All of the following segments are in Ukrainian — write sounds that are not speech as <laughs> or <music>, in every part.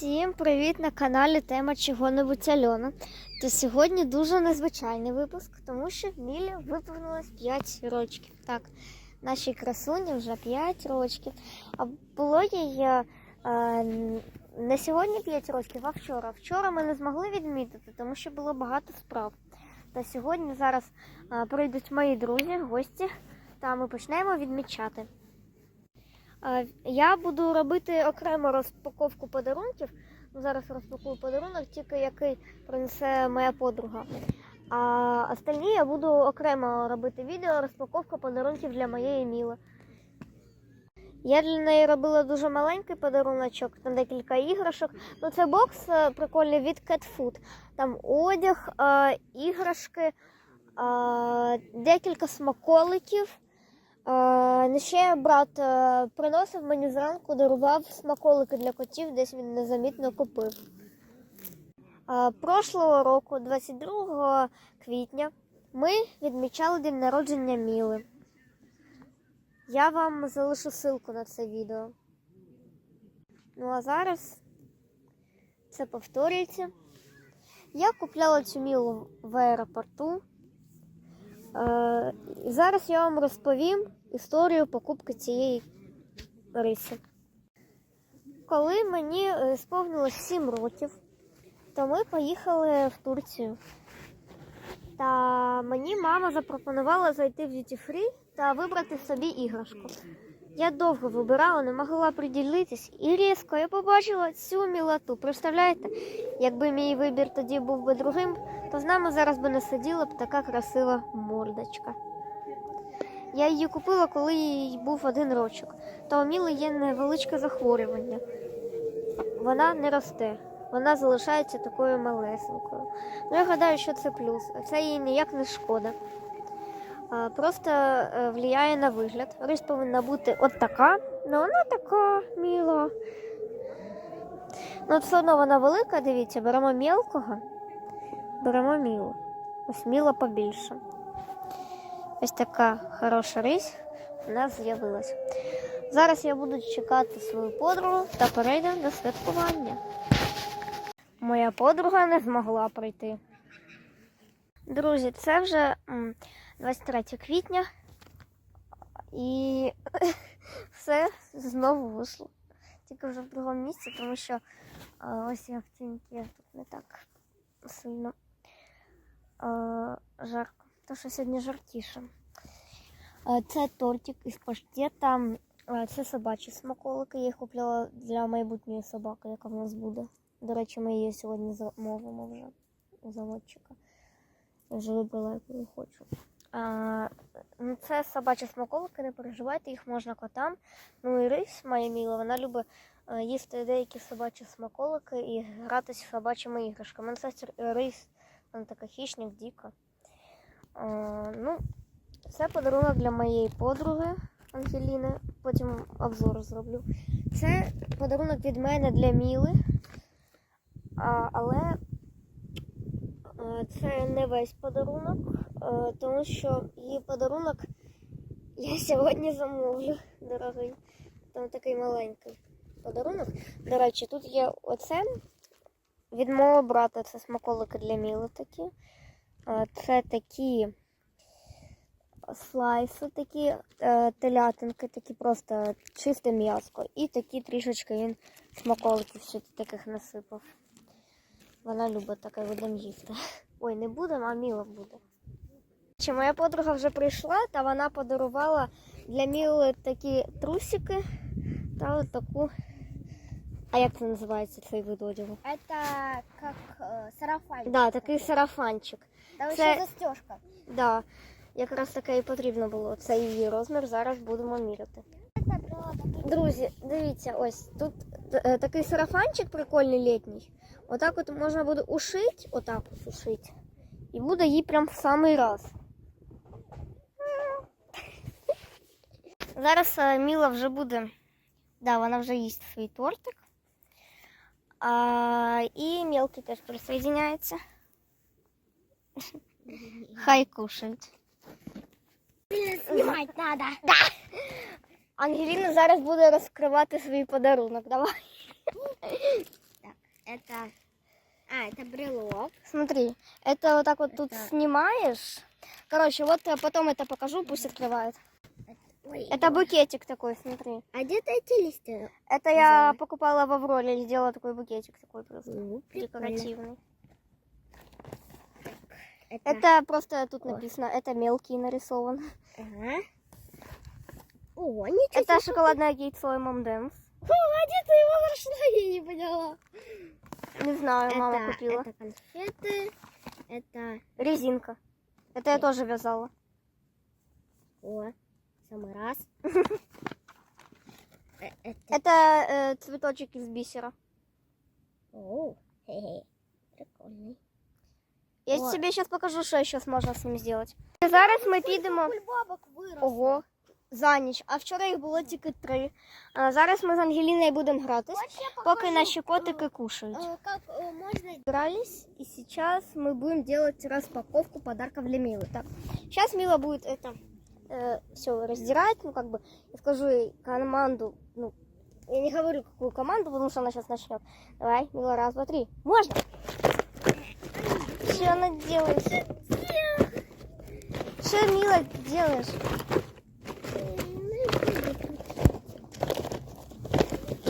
Всім привіт на каналі Тема чого-небудь Альона. То сьогодні дуже незвичайний випуск, тому що в Мілі виповнилось 5 років. Так, нашій красуні вже 5 років. А було їй е, не сьогодні 5 років, а вчора. Вчора ми не змогли відмітити, тому що було багато справ. Та сьогодні зараз е, прийдуть мої друзі, гості, та ми почнемо відмічати. Я буду робити окремо розпаковку подарунків. Ну, зараз розпакую подарунок, тільки який принесе моя подруга. А остальні я буду окремо робити відео розпаковка подарунків для моєї Міли. Я для неї робила дуже маленький подаруночок, там декілька іграшок. Ну, це бокс е, прикольний від Cat Food. Там одяг, е, іграшки, е, декілька смаколиків. Е, ще брат е, приносив мені зранку, дарував смаколики для котів, десь він незамітно купив. Е, прошлого року, 22 квітня, ми відмічали день народження Міли. Я вам залишу ссылку на це відео. Ну а зараз це повторюється. Я купляла цю мілу в аеропорту. Е, зараз я вам розповім історію покупки цієї риси. Коли мені е, сповнилось 7 років, то ми поїхали в Турцію. Та мені мама запропонувала зайти в Duty Free та вибрати собі іграшку. Я довго вибирала, не могла приділитись, і різко я побачила цю мілоту. Представляєте, якби мій вибір тоді був би другим, то з нами зараз би не сиділа б така красива мордочка. Я її купила, коли їй був один рочок. Та у Міли є невеличке захворювання. Вона не росте, вона залишається такою малесенькою. Ну, я гадаю, що це плюс. Це їй ніяк не шкода. Просто е, влияє на вигляд. Рись повинна бути от така, ну вона така міла. Ну, все одно вона велика, дивіться, беремо мілкого, беремо мілу. Ось міла побільше. Ось така хороша рись у нас з'явилась. Зараз я буду чекати свою подругу та перейдемо до святкування. Моя подруга не змогла прийти. Друзі, це вже 23 квітня і <laughs> все знову вийшло. Тільки вже в другому місці, тому що ось я в тут не так сильно жарко. То що сьогодні жаркіше. А, Це тортик із паштета. Це собачі смаколики. Я їх купляла для майбутньої собаки, яка в нас буде. До речі, ми її сьогодні замовимо вже у заводчика. Я вже вибрала, яку я хочу. А, ну, це собачі смаколики, не переживайте, їх можна котам. Ну і рись, моя міла, вона любить е, їсти деякі собачі смаколики і гратися з собачими іграшками. Це рись, вона така хищник, діка. А, ну, це подарунок для моєї подруги Ангеліни. Потім обзор зроблю. Це подарунок від мене для Міли. А, але е, це не весь подарунок, е, тому що її подарунок я сьогодні замовлю, дорогий. Там такий маленький подарунок. До речі, тут є оце від мого брата. Це смаколики для Міли такі. Це такі слайси, такі е, телятинки, такі просто чисте м'яско. І такі трішечки він смаколиків ще таких насипав. Вона любить таке будемо їсти. <laughs> Ой, не будемо, а Міла буде. Чи моя подруга вже прийшла, та вона подарувала для Міли такі трусики та от. А як це називається цей вид одягу? Это как э, сарафан. Да, такий сарафанчик. Там це- еще застежка. Да, якраз таке і потрібно було. Це її розмір. Зараз будемо міряти. Это правда. Друзі, дивіться, ось тут е, такий сарафанчик прикольний літній. Отак от можна буде ушити, отак от ушити. І буде їй прям в самий раз. Зараз е, Міла вже буде. Да, вона вже їсть свій тортик. А, і мелкий теж присоединяється. <laughs> Хай кушають. Снимать надо. Ангеліна зараз буде розкривати свій подарунок. Давай. Так, Это брелок. Смотри, это вот так вот тут Это- снимаешь. Короче, вот я потом это покажу, пусть открывает. Ой, Это букетик такой, смотри. А где-то эти листья. Это я покупала в Авроре, сделала такой букетик такой просто Ну, декоративный. Это... Это просто тут Ой. написано, это мелкий нарисован. Ага. О, ничего Это шоколадное яйцо ММДМС. О, а где ты его нашла? Я не поняла. Не знаю, мама это, купила. Это конфеты. Это... Резинка. Это я тоже вязала. О, самый раз. <laughs> Э, Это... Это э, цветочек из бисера. О, хе-хе. Прикольный. Я Ой. тебе сейчас покажу, що ще можна з ним зробити. Зараз ми підемо. Бабок вырос. Ого, за ніч. А вчора їх було тільки три. А зараз ми з Ангеліною будемо гратись, поки наші котики кушають. Э, как э, можно... Собрались, и сейчас мы будем делать распаковку подарков для Милы. Так, сейчас Мила будет это все раздирать, ну как бы, я скажу ей команду, ну, я не говорю какую команду, потому что она сейчас начнет. Давай, Мила, раз, два, три. Можно? Что она делает? Что, Мила, делаешь?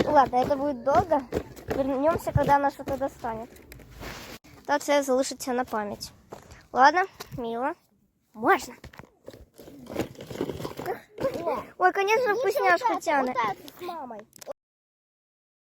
Ладно, это будет долго. Вернемся, когда она что-то достанет. Та це залишиться на пам'ять. Ладно, Мила. Можна. Ой, конечно, вкусняшку тянет. С мамой.